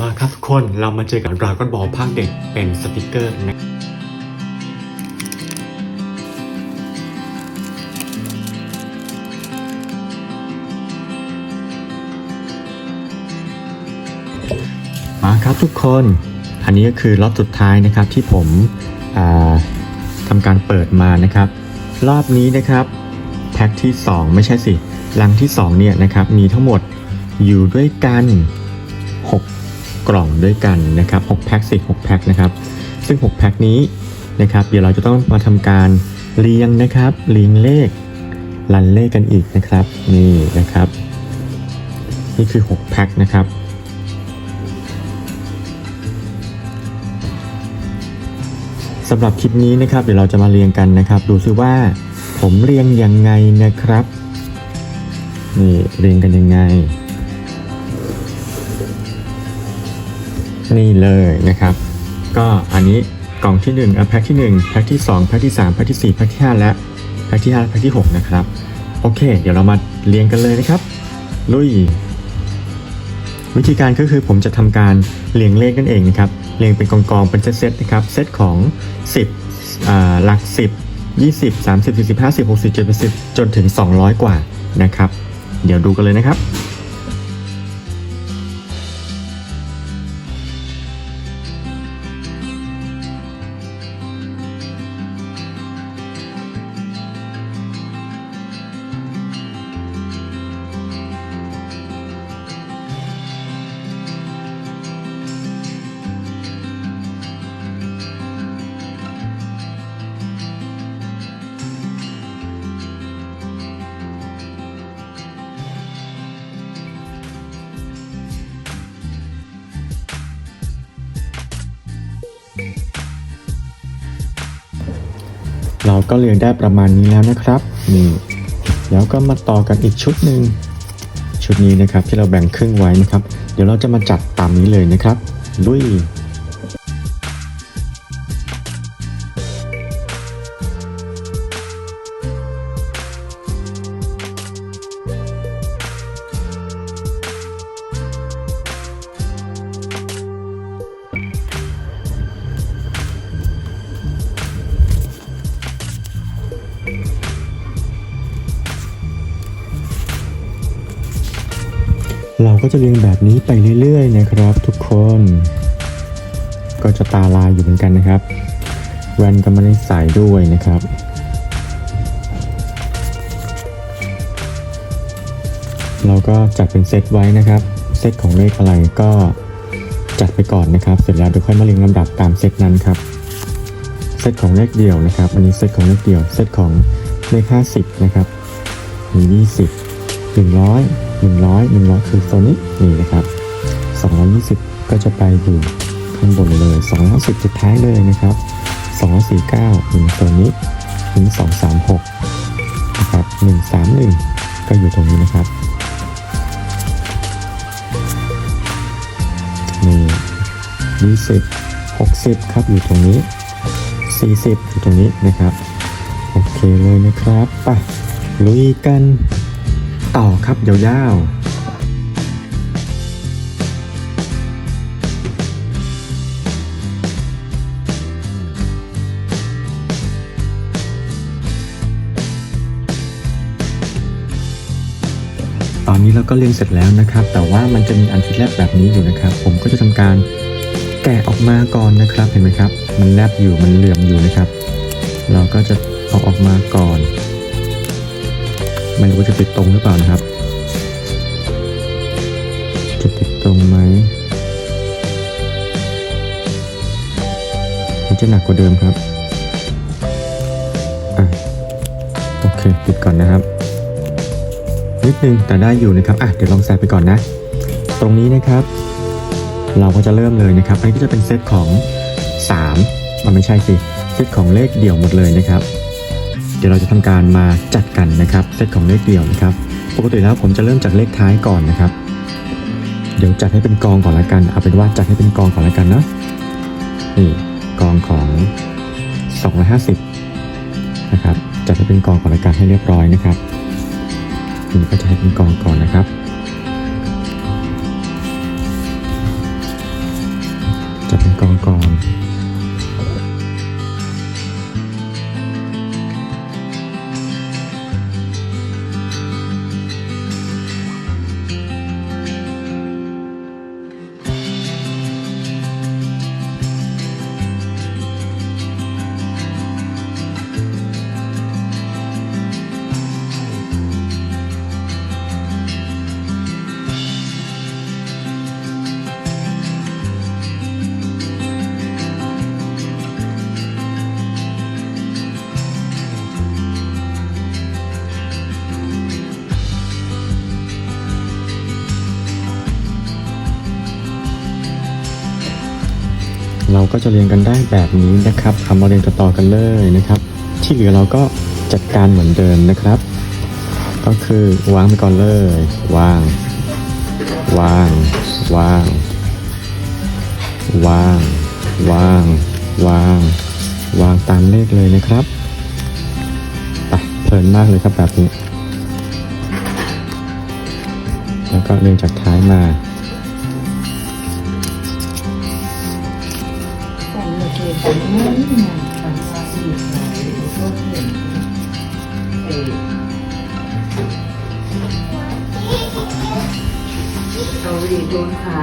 มาครับทุกคนเรามาเจอกับดราก้อนบอลภาคเด็กเป็นสติกเกอร์นะมาครับทุกคน อันนี้ก็คือล็อตสุดท้ายนะครับที่ผมทำการเปิดมานะครับ รอบนี้นะครับแพ็คที่ 2 ไม่ใช่สิลังที่ 2 เนี่ยนะครับ มีทั้งหมดอยู่ด้วยกัน 6 กล่องด้วยกันนะครับ6แพ็คสิ6แพ็คนะครับซึ่ง 6 แพ็คนี้นะครับเดี๋ยวเราจะต้องมาทำการเรียงนะครับเรียงเลขรันเลขกันอีกนะครับนี่นะครับ นี่คือ 6 แพ็คนะครับสำหรับคลิปนี้นะครับเดี๋ยวเราจะมาเรียงกันนะครับ ดูซิว่าผมเรียงยังไงนะครับนี่เรียงกันยังไง นี่เลยนะครับ ก็อันนี้กล่องที่1อะแพ็คที่ 1 แพ็คที่ 2 แพ็คที่ 3 แพ็คที่ 4 แพ็คที่ 5 และแพ็คที่5และแพ็คที่ 6 นะครับ โอเค เดี๋ยวเรามาเรียงกันเลยนะครับ ลุย วิธีการก็คือผมจะทำการเรียงเลขนั่นเองนะครับ เรียงเป็นกองๆเป็นเซตๆนะครับ เซตของ 10อ่าหลัก 10 20 30 40 50 60 70 10จนถึง 200 กว่านะครับ เดี๋ยวดูกันเลยนะครับ ก็เรียงได้ประมาณนี้แล้วนะครับนี่แล้วก็มาต่อกันอีกชุดหนึ่งชุดนี้นะครับที่เราแบ่งครึ่งไว้นะครับ เดี๋ยวเราจะมาจัดตามนี้เลยนะครับลุย เราก็จะเรียงแบบนี้ไปเรื่อยๆนะครับ ทุกคน ก็จะตาลายอยู่เหมือนกันนะครับ แว่นก็ไม่ได้ใส่ด้วยนะครับเราก็จัดเป็นเซตไว้นะครับ เซตของเลขอะไรก็จัดไปก่อนนะครับ เสร็จแล้วเดี๋ยวค่อยมาเรียงลำดับตามเซตนั้นครับ เซตของเลขเดี่ยวนะครับ อันนี้เซตของเลขเดี่ยว เซตของเลข 50 นะครับมี20 100 100 100 คือโซนนี้นี่นะครับ 220 ก็จะไปอยู่ข้างบนเลย 210 สุดท้ายเลยนะครับ 249ถึงโซนนี้ถึง236 นะครับ 131 ก็อยู่ตรงนี้นะครับนี่20 60 ครับอยู่ตรงนี้ 40 อยู่ตรงนี้นะครับ โอเคเลยนะครับ ไปลุยกัน ต่อครับยาวๆตอนนี้เราก็เรียงเสร็จแล้วนะครับ แต่ว่ามันจะมีอันที่แลบแบบนี้อยู่นะครับ ผมก็จะทำการแกะออกมาก่อนนะครับเห็นไหมครับ มันแลบอยู่มันเหลื่อมอยู่นะครับ เราก็จะเอาออกมาก่อน ไม่รู้ว่าจะติดตรงหรือเปล่านะครับ จะติดตรงไหมมันจะหนักกว่าเดิมครับอะโอเคปิดก่อนนะครับ นิดนึงแต่ได้อยู่นะครับอะเดี๋ยวลองใส่ไปก่อนนะ ตรงนี้นะครับ เราก็จะเริ่มเลยนะครับอันนี้ก็จะเป็นเซตของ 3 มันไม่ใช่สิ เซตของเลขเดี่ยวหมดเลยนะครับ เดี๋ยวเราจะทำการมาจัดกันนะครับเซตของเลขเดี่ยวนะครับ ปกติแล้วผมจะเริ่มจากเลขท้ายก่อนนะครับ เดี๋ยวจัดให้เป็นกองก่อนละกัน เอาเป็นว่าจัดให้เป็นกองก่อนละกันเนาะนี่กองของ 250นะครับ จัดให้เป็นกองก่อนละกันให้เรียบร้อยนะครับนี่ก็จะให้เป็นกองก่อนนะครับจะเป็นกองก่อง เราก็จะเรียงกันได้แบบนี้นะครับทำมาเรียงต่อๆกันเลยนะครับ ที่เหลือเราก็จัดการเหมือนเดิมนะครับ ก็คือวางไปก่อนเลย วาง วาง วาง วาง วาง วาง วางตามเลขเลยนะครับเพลินมากเลยครับแบบนี้ แล้วก็เรียงจากท้ายมา ผมว่านี่งานว่านี่ไงฝันาอีกหลยก็เห็นเออเอาดีโดนขา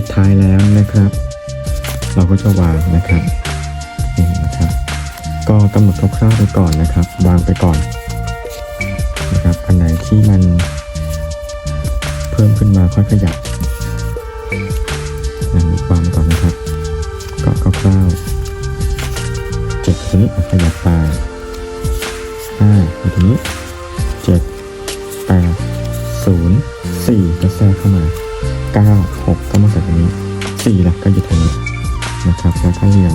สุดท้ายแล้วนะครับ เราก็จะวางนะครับนี่นะครับ ก็กำหนดคร่าวๆไปก่อนนะครับ วางไปก่อนนะครับอันไหนที่มัน เพิ่มขึ้นมาค่อยขยับอันนี้วางก่อนนะครับก็คร่าวๆเจ็ดตัวนี้ขยับไปห้าตรงนี้ 6ก็มาใส่ตรงนี้4หลักก็อยู่ตรงนี้นะครับแล้วก็เรียง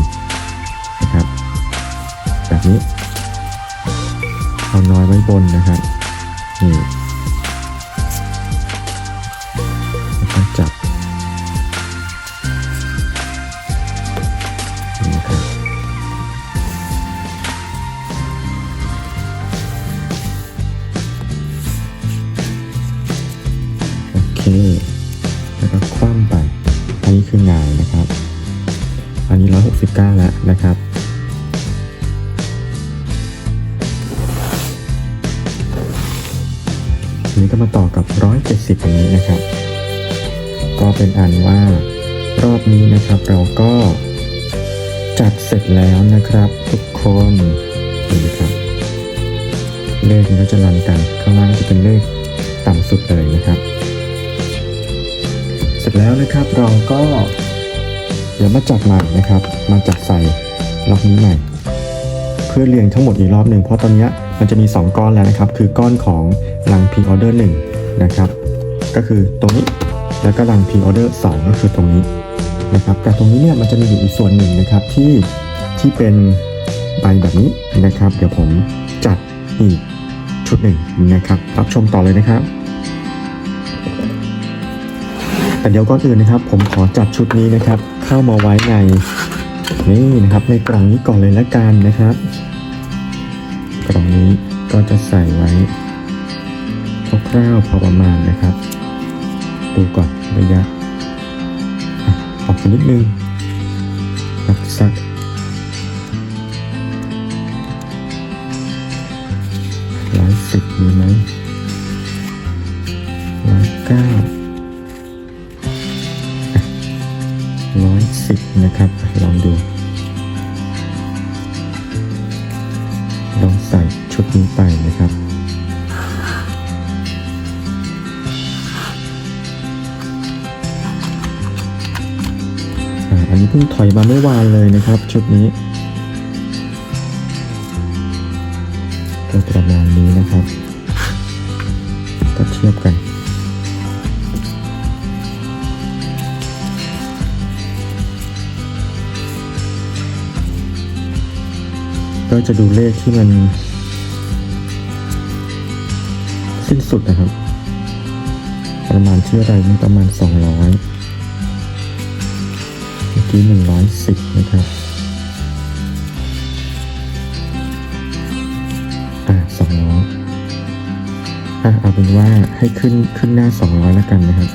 กับ 170อย่างนี้นะครับ ก็เป็นอันว่ารอบนี้นะครับเราก็จัดเสร็จแล้วนะครับ ทุกคนนี่ครับ เลขมันก็จะรันกัน ข้างล่างจะเป็นเลขต่ำสุดเลยนะครับ เสร็จแล้วนะครับเราก็เดี๋ยวมาจัดใหม่นะครับ มาจัดใส่ล็อกนี้ใหม่ เพื่อเรียงทั้งหมดอีกรอบหนึ่งเพราะตอนนี้มันจะมี 2 ก้อนแล้วนะครับ คือก้อนของรัง p order 1น นะครับ ก็คือตรงนี้แล้วก็รัง p order 2ก็คือตรงนี้นะครับ แต่ตรงนี้เนี่ยมันจะมีอยู่อีกส่วนหนึ่งนะครับที่ที่เป็นใบแบบนี้นะครับ เดี๋ยวผมจัดอีกชุดหนึ่งนะครับ รับชมต่อเลยนะครับ แต่เดี๋ยวก่อนอื่นนะครับ ผมขอจัดชุดนี้นะครับ เข้ามาไว้ในนี่นะครับในกล่องนี้ก่อนเลยละกันนะครับ กล่องนี้ก็จะใส่ไว้ คร่าวๆพอประมาณนะครับ ดูก่อนระยะอะออกไปนิดนึงสักสักร้อยสิบมีไหมร้อยเก้าร้อยสิบนะครับ ลองดู ลองใส่ชุดนี้ไปนะครับ อันนี้เพิ่งถอยมาเมื่อวานเลยนะครับ ชุดนี้ก็ประมาณนี้นะครับก็เทียบกันก็จะดูเลขที่มัน สิ้นสุดนะครับ ประมาณเที่อะไรนี่ประมาณ 200 เมื่110 นะครับอ่า200อะเอาเป็นว่าให้ขึ้นขึ้นหน้า 200 แล้วกันนะครับ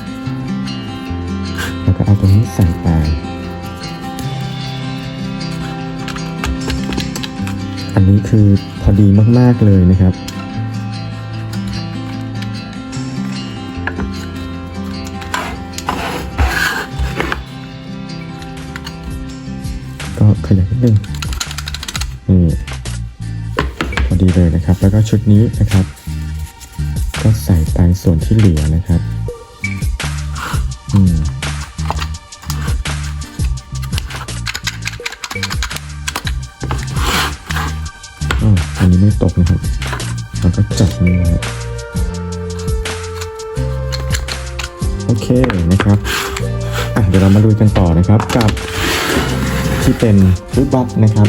แล้วก็เอาตรงนี้ใส่ไปอันนี้คือพอดีมาก ๆ เลยนะครับ ก็ขยับนิดนึงนี่พอดีเลยนะครับ แล้วก็ชุดนี้นะครับ ก็ใส่ไปส่วนที่เหลือนะครับอืมอันนี้ไม่ตกนะครับแล้วก็จับนี่ไว้โอเคนะครับอะเดี๋ยวเรามาดูกันต่อนะครับกับ ที่เป็นรูทบล็อกนะครับ